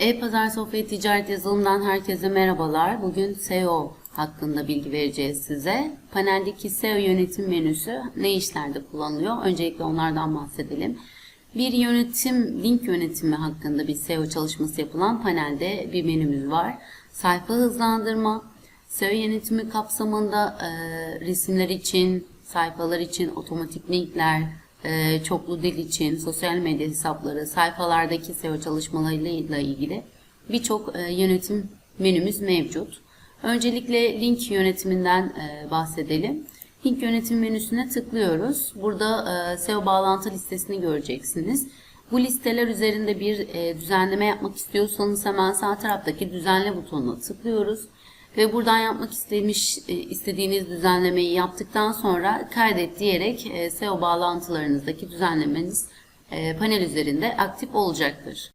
E-Pazar Software Ticaret Yazılımından herkese merhabalar. Bugün SEO hakkında bilgi vereceğiz size. Paneldeki SEO yönetim menüsü ne işlerde kullanılıyor? Öncelikle onlardan bahsedelim. Bir yönetim, link yönetimi hakkında bir SEO çalışması yapılan panelde bir menümüz var. Sayfa hızlandırma, SEO yönetimi kapsamında e, resimler için, sayfalar için otomatik linkler, e, çoklu dil için, sosyal medya hesapları, sayfalardaki SEO çalışmalarıyla ilgili birçok e, yönetim menümüz mevcut. Öncelikle link yönetiminden e, bahsedelim. Link yönetim menüsüne tıklıyoruz. Burada e, SEO bağlantı listesini göreceksiniz. Bu listeler üzerinde bir düzenleme yapmak istiyorsanız hemen sağ taraftaki düzenle butonuna tıklıyoruz. Ve buradan yapmak istemiş e, istediğiniz düzenlemeyi yaptıktan sonra kaydet diyerek e, SEO bağlantılarınızdaki düzenlemeniz e, panel üzerinde aktif olacaktır.